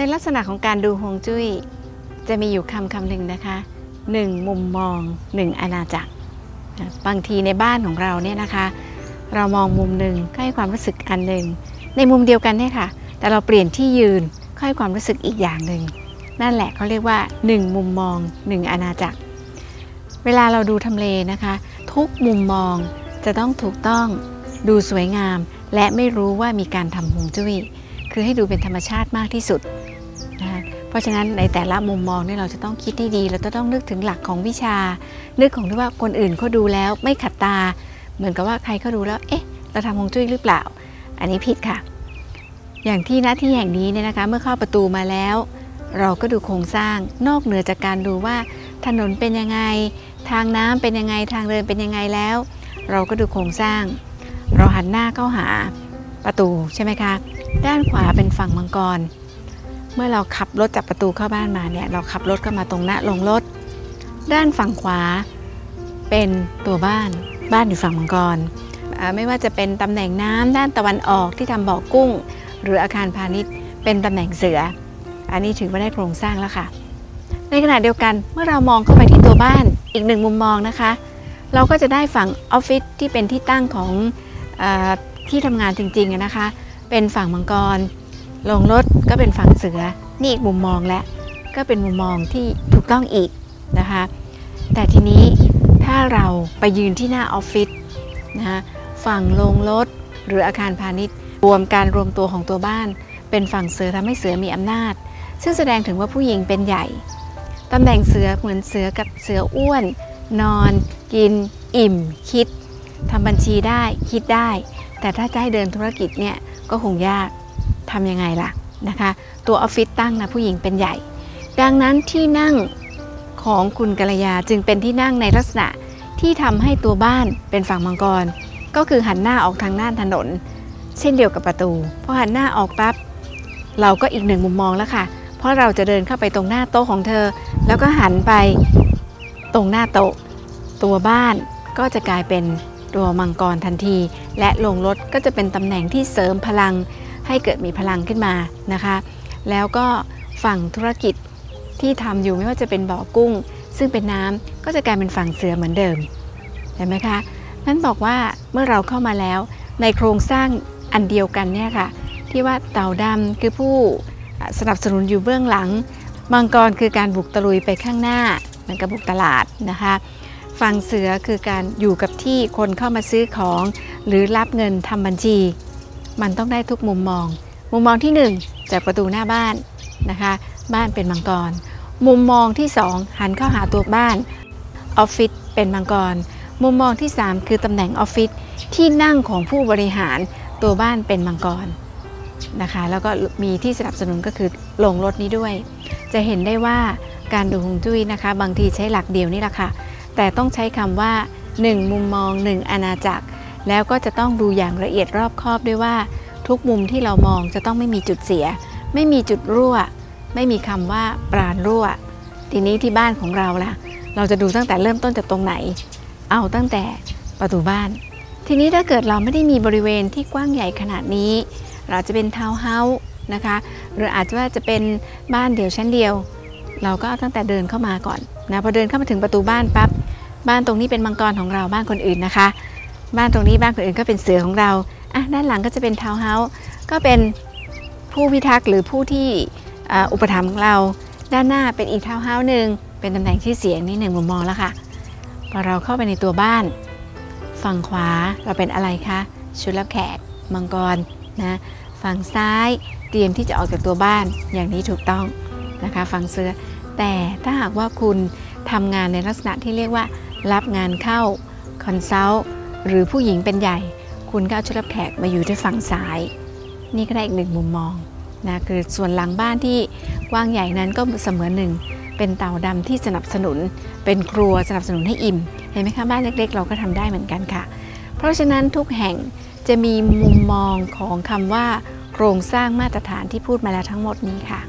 ในลักษณะของการดูฮวงจุ้ย จะมีอยู่คำคำหนึ่งนะคะหนึ่งมุมมองหนึ่งอาณาจักร บางทีในบ้านของเราเนี่ยนะคะ เรามองมุมหนึ่งก็ให้ความรู้สึกอันหนึ่งในมุมเดียวกันเนี่ยค่ะ แต่เราเปลี่ยนที่ยืนก็ให้ความรู้สึกอีกอย่างหนึ่งนั่นแหละเขาเรียกว่า 1 มุมมอง 1 อาณาจักร เวลาเราดูทำเลนะคะ ทุกมุมมองจะต้องถูกต้องดูสวยงาม และไม่รู้ว่ามีการทำฮวงจุ้ย คือให้ดูเป็นธรรมชาติมากที่สุด นะคะเพราะฉะนั้นในแต่ละมุมมองเนี่ยเราจะต้องคิดให้ดีเราจะต้องนึกถึงหลักของวิชา นึกของที่ว่าคนอื่นเขาดูแล้วไม่ขัดตา เหมือนกับว่าใครเขาดูแล้ว เอ๊ะ เราทำฮวงจุ้ยหรือเปล่า อันนี้ผิดค่ะ อย่างที่หน้าที่แห่งนี้เนี่ยนะคะ เมื่อเข้าประตูมาแล้ว เราก็ดูโครงสร้างนอกเหนือจากการดูว่า ถนนเป็นยังไง ทางน้ำเป็นยังไงทางเดินเป็นยังไงแล้ว เราก็ดูโครงสร้าง เราหันหน้าเข้าหาประตูใช่ไหมคะ ด้านขวาเป็นฝั่งมังกร มื่อเราขับรถจากประตูเข้าบ้านมาเนี่ยเราขับรถเข้ามาตรงหน้าลงรถ ด้านฝั่งขวาเป็นตัวบ้านบ้านอยู่ฝั่งมังกร ไม่ว่าจะเป็นตำแหน่งน้ำด้านตะวันออกที่ทำบ่อกุ้ง หรืออาคารพาณิชย์ เป็นตำแหน่งเสือ อันนี้ถือว่าได้โครงสร้างแล้วค่ะ ในขณะเดียวกันเมื่อเรามองเข้าไปที่ตัวบ้านอีกหนึ่งมุมมองนะคะ เราก็จะได้ฝั่งออฟฟิศที่เป็นที่ตั้งของอที่ทำงานจริงๆนะคะ เป็นฝั่งมังกร ลงรถก็เป็นฝั่งเสือ นี่อีกมุมมองและก็เป็นมุมมองที่ถูกต้องอีกนะคะ แต่ทีนี้ถ้าเราไปยืนที่หน้าออฟฟิศนะคะฝั่งลงรถหรืออาคารพาณิชย์ รวมการรวมตัวของตัวบ้าน เป็นฝั่งเสือทำให้เสือมีอำนาจ ซึ่งแสดงถึงว่าผู้หญิงเป็นใหญ่ตำแหน่งเสือเหมือนเสือกับเสืออ้วน นอน กิน อิ่ม คิดทำบัญชีได้คิดได้ แต่ถ้าจะให้เดินธุรกิจเนี่ยก็คงยาก ทำยังไงล่ะนะคะ ตัวออฟฟิศตั้งนะผู้หญิงเป็นใหญ่ ดังนั้นที่นั่งของคุณกัลยาจึงเป็นที่นั่งในลักษณะที่ทำให้ตัวบ้านเป็นฝั่งมังกร ก็คือหันหน้าออกทางหน้าถนน เช่นเดียวกับประตูพอหันหน้าออกปั๊บเราก็อีกหนึ่งมุมมองแล้วค่ะ เพราะเราจะเดินเข้าไปตรงหน้าโต๊ะของเธอ แล้วก็หันไปตรงหน้าโต๊ะ ตัวบ้านก็จะกลายเป็นตัวมังกรทันที และลงรถก็จะเป็นตำแหน่งที่เสริมพลัง ให้เกิดมีพลังขึ้นมานะคะ แล้วก็ฝั่งธุรกิจที่ทำอยู่ไม่ว่าจะเป็นบ่อกุ้ง ซึ่งเป็นน้ำก็จะกลายเป็นฝั่งเสือเหมือนเดิมเห็นไหมคะนั้นบอกว่าเมื่อเราเข้ามาแล้วในโครงสร้างอันเดียวกันเนี่ยค่ะ ที่ว่าเต่าดำคือผู้สนับสนุนอยู่เบื้องหลัง มังกรคือการบุกตะลุยไปข้างหน้าเหมือนกับบุกตลาดนะคะฝั่งเสือคือการอยู่กับที่คนเข้ามาซื้อของ หรือรับเงินทำบัญชี มันต้องได้ทุกมุมมอง มุมมองที่ 1 จากประตูหน้าบ้านนะคะ บ้านเป็นมังกร มุมมองที่ 2 หันเข้าหาตัวบ้านออฟฟิศเป็นมังกร มุมมองที่ 3 คือตำแหน่งออฟฟิศที่นั่งของผู้บริหารตัวบ้านเป็นมังกรนะคะแล้วก็มีที่สนับสนุนก็คือลงรถนี้ด้วย จะเห็นได้ว่าการดูฮวงจุ้ยนะคะ บางทีใช้หลักเดียวนี่แหละค่ะ แต่ต้องใช้คำว่า 1 มุมมอง 1 อาณาจักร แล้วก็จะต้องดูอย่างละเอียดรอบคอบด้วยว่า ทุกมุมที่เรามองจะต้องไม่มีจุดเสีย ไม่มีจุดรั่ว ไม่มีคำว่าปราณรั่ว ทีนี้ที่บ้านของเราล่ะ เราจะดูตั้งแต่เริ่มต้นจากตรงไหน เอาตั้งแต่ประตูบ้าน ทีนี้ถ้าเกิดเราไม่ได้มีบริเวณที่กว้างใหญ่ขนาดนี้ เราจะเป็นทาวน์เฮาส์นะคะ หรืออาจจะว่าจะเป็นบ้านเดี่ยวชั้นเดียว เราก็เอาตั้งแต่เดินเข้ามาก่อนนะพอเดินเข้ามาถึงประตูบ้านปั๊บบ้านตรงนี้เป็นมังกรของเราบ้านคนอื่นนะคะ บ้านตรงนี้บ้านคนอื่นก็เป็นเสือของเราอะด้านหลังก็จะเป็นทาวน์เฮาส์ก็เป็นผู้พิทักษ์หรือผู้ที่อุปถัมภ์ของเรา ด้านหน้าเป็นอีกทาวน์เฮาส์หนึ่งเป็นตำแหน่งชื่อเสียงนี่หนึ่งมุมมองแล้วค่ะพอเราเข้าไปในตัวบ้าน ฝั่งขวาเราเป็นอะไรคะชุดรับแขกมังกรนะฝั่งซ้ายเตรียมที่จะออกจากตัวบ้านอย่างนี้ถูกต้องนะคะฝั่งเสือแต่ถ้าหากว่าคุณทำงานในลักษณะที่เรียกว่า รับงานเข้าคอนซัลท์ หรือผู้หญิงเป็นใหญ่ คุณก็เอาชุดรับแขกมาอยู่ที่ฝั่งซ้าย นี่ก็ได้อีกหนึ่งมุมมองนะคือส่วนหลังบ้านที่กว้างใหญ่นั้นก็เสมือนหนึ่ง เป็นเต่าดำที่สนับสนุน เป็นครัวสนับสนุนให้อิ่ม เห็นไหมคะบ้านเล็กๆ เราก็ทำได้เหมือนกันค่ะ เพราะฉะนั้นทุกแห่งจะมีมุมมองของคำว่า โครงสร้างมาตรฐานที่พูดมาแล้วทั้งหมดนี้ค่ะ